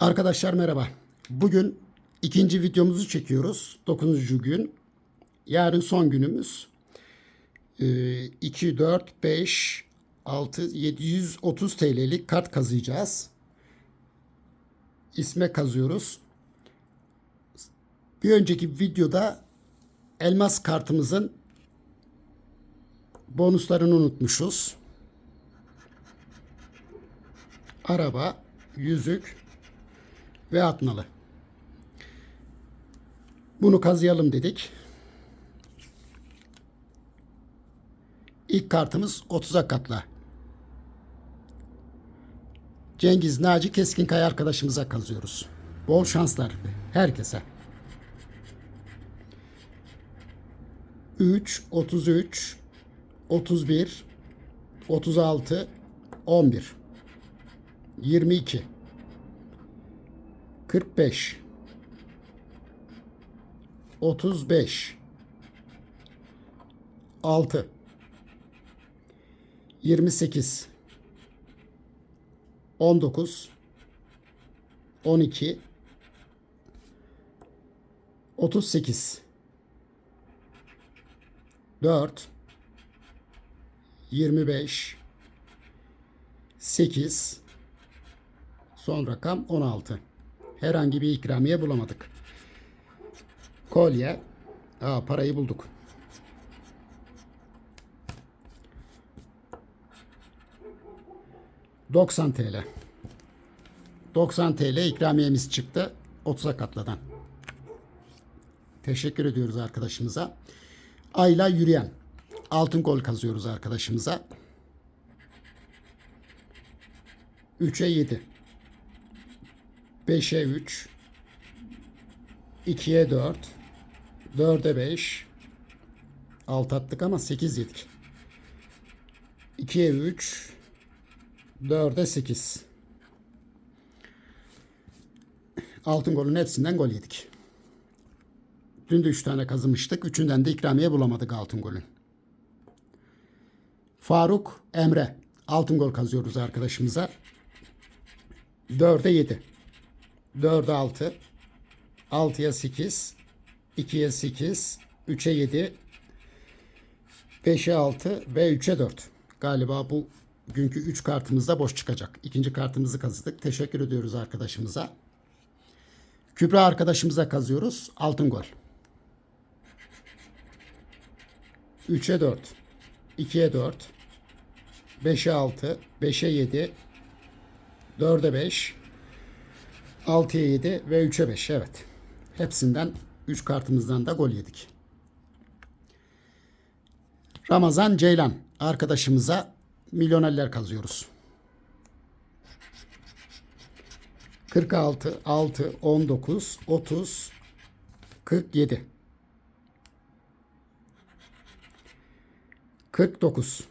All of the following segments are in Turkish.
Arkadaşlar merhaba. Bugün ikinci videomuzu çekiyoruz. 9. gün. Yarın son günümüz. Ee, 2, 4, 5, 6, 730 TL'lik kart kazıyacağız. İsme kazıyoruz. Bir önceki videoda elmas kartımızın bonuslarını unutmuşuz. Araba, yüzük ve atnalı. Bunu kazıyalım dedik. İlk kartımız 30'a katla. Cengiz Naci Keskinkaya arkadaşımıza kazıyoruz. Bol şanslar herkese. 3, 33, 31, 36, 11, 22, 45, 35, 6, 28, 19, 12, 38, 4, 25, 8, son rakam 16. Herhangi bir ikramiye bulamadık. Kolye. Aa, parayı bulduk. ...90 TL. 90 TL ikramiyemiz çıktı. 30'a katladan. Teşekkür ediyoruz arkadaşımıza. Ayla yürüyen. Altın gol kazıyoruz arkadaşımıza. 3'e 7. 5'e 3. 2'ye 4. 4'e 5. 6 attık ama 8 yedik. 2'ye 3. 4'e 8. Altın golün hepsinden gol yedik. Dün de 3 tane kazımıştık. Üçünden de ikramiye bulamadık altın golün. Faruk Emre. Altın gol kazıyoruz arkadaşımıza. 4'e 7. 4'e 6. 6'ya 8. 2'ye 8. 3'e 7. 5'e 6 ve 3'e 4. Galiba bu günkü 3 kartımız da boş çıkacak. İkinci kartımızı kazıdık. Teşekkür ediyoruz arkadaşımıza. Kübra arkadaşımıza kazıyoruz. Altın gol. 3'e 4. 2'ye 4. 5'e 6. 5'e 7. 4'e 5. 6'ya 7 ve 3'e 5. Evet. Hepsinden 3 kartımızdan da gol yedik. Ramazan Ceylan arkadaşımıza milyonerler kazıyoruz. 46, 6, 19, 30, 47. 49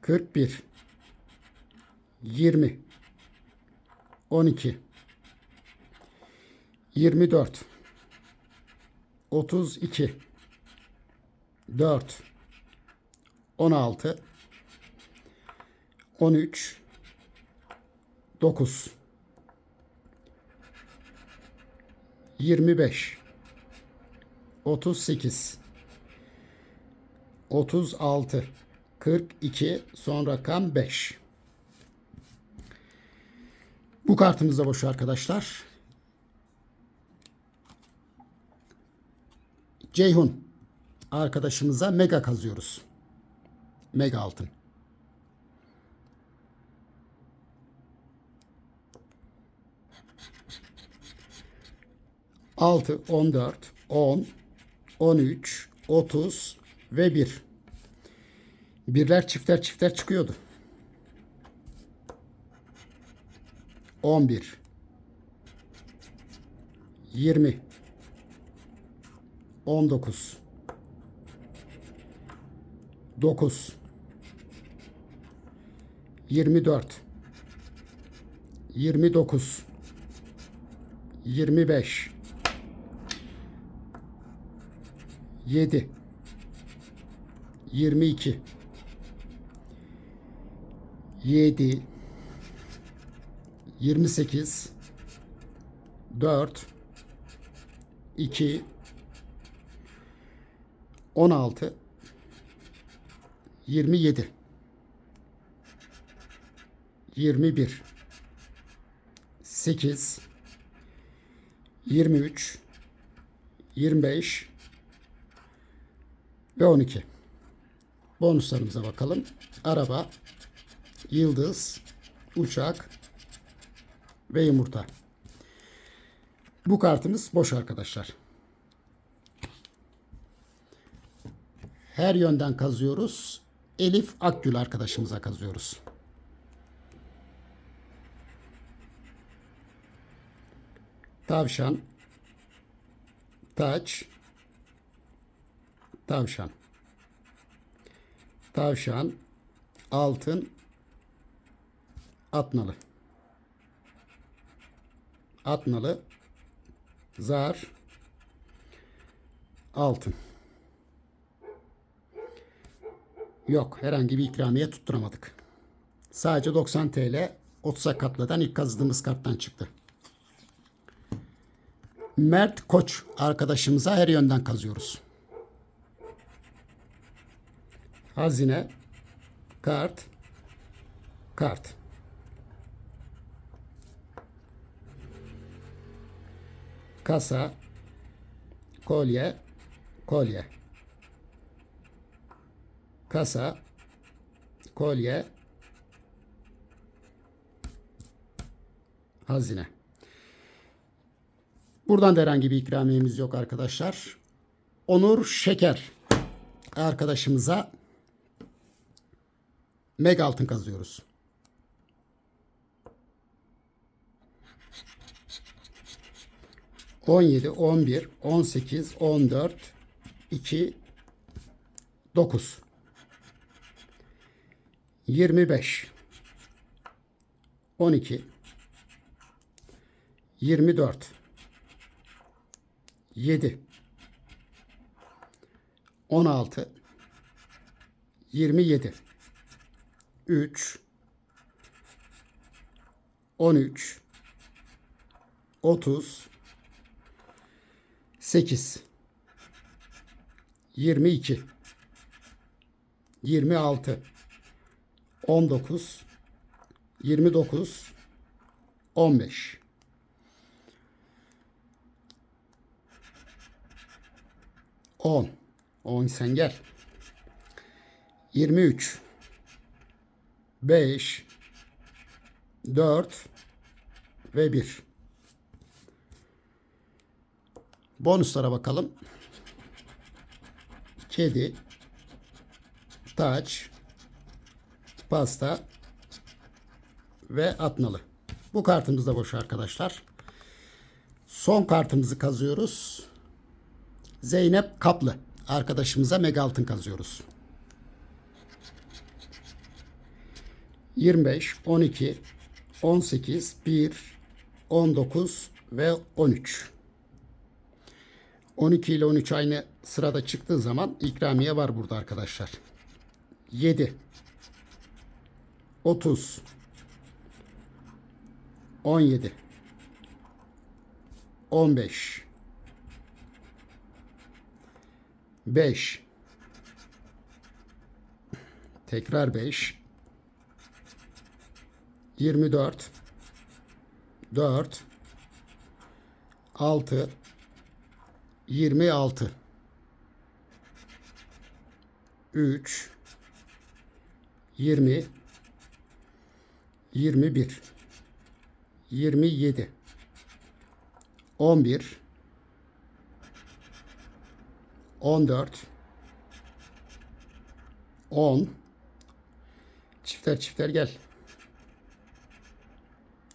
41 20 12 24 32 4 16 13 9 25 38 36 42 son rakam 5. Bu kartımız da boş arkadaşlar. Ceyhun arkadaşımıza mega kazıyoruz. Mega altın. Altı, on dört, on, on üç, otuz ve bir. Birler çiftler çiftler çıkıyordu. 11 20 19 9 24 29 25 7 22 7 28 4 2 16 27 21 8 23 25 ve 12. Bonuslarımıza bakalım. Araba, yıldız, uçak ve yumurta. Bu kartımız boş arkadaşlar. Her yönden kazıyoruz. Elif Akgül arkadaşımıza kazıyoruz. Tavşan, taç, tavşan, tavşan, altın, atnalı, atnalı, zar, altın. Yok herhangi bir ikramiye tutturamadık. Sadece 90 TL 30'a katladan ilk kazıdığımız karttan çıktı. Mert Koç arkadaşımıza her yönden kazıyoruz. Hazine, kart, kart. Kasa, kolye, kolye. Kasa, kolye, hazine. Buradan da herhangi bir ikramiyemiz yok arkadaşlar. Onur Şeker arkadaşımıza meg altın kazıyoruz. On yedi, on bir, on sekiz, on dört, iki, dokuz, yirmi beş, on iki, yirmi dört, 7 16 27 3 13 30 8 22 26 19 29 15 10. 10 sen gel. 23. 5. 4. Ve 1. Bonuslara bakalım. Kedi. Taç. Pasta. Ve atnalı. Bu kartımız da boş arkadaşlar. Son kartımızı kazıyoruz. Zeynep Kaplı arkadaşımıza mega altın kazıyoruz. 25, 12, 18, 1, 19 ve 13. 12 ile 13 aynı sırada çıktığı zaman ikramiye var burada arkadaşlar. 7, 30, 17, 15, 5 tekrar 5 24 4 6 26 3 20 21 27 11 14 10 Çifter çifter gel.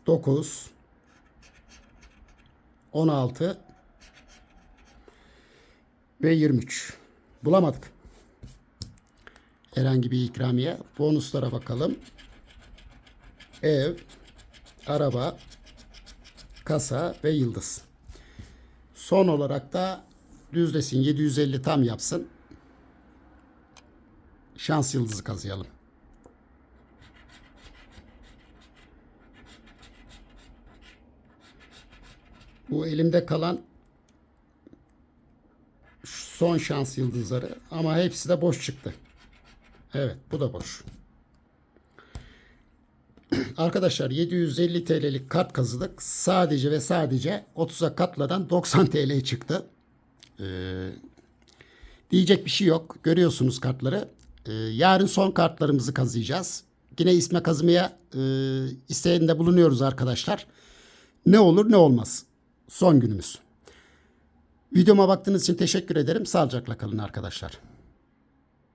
9 16 ve 23. Bulamadık. Herhangi bir ikramiye. Bonuslara bakalım. Ev, araba, kasa ve yıldız. Son olarak da düzlesin 750 tam yapsın. Şans yıldızı kazıyalım. Bu elimde kalan son şans yıldızları ama hepsi de boş çıktı. Evet bu da boş. Arkadaşlar 750 TL'lik kart kazıdık. Sadece ve sadece 30'a katladan 90 TL çıktı. Ee, diyecek bir şey yok. Görüyorsunuz kartları. Ee, yarın son kartlarımızı kazıyacağız. Yine isme kazımaya e, isteğinde bulunuyoruz arkadaşlar. Ne olur ne olmaz. Son günümüz. Videoma baktığınız için teşekkür ederim. Sağlıcakla kalın arkadaşlar.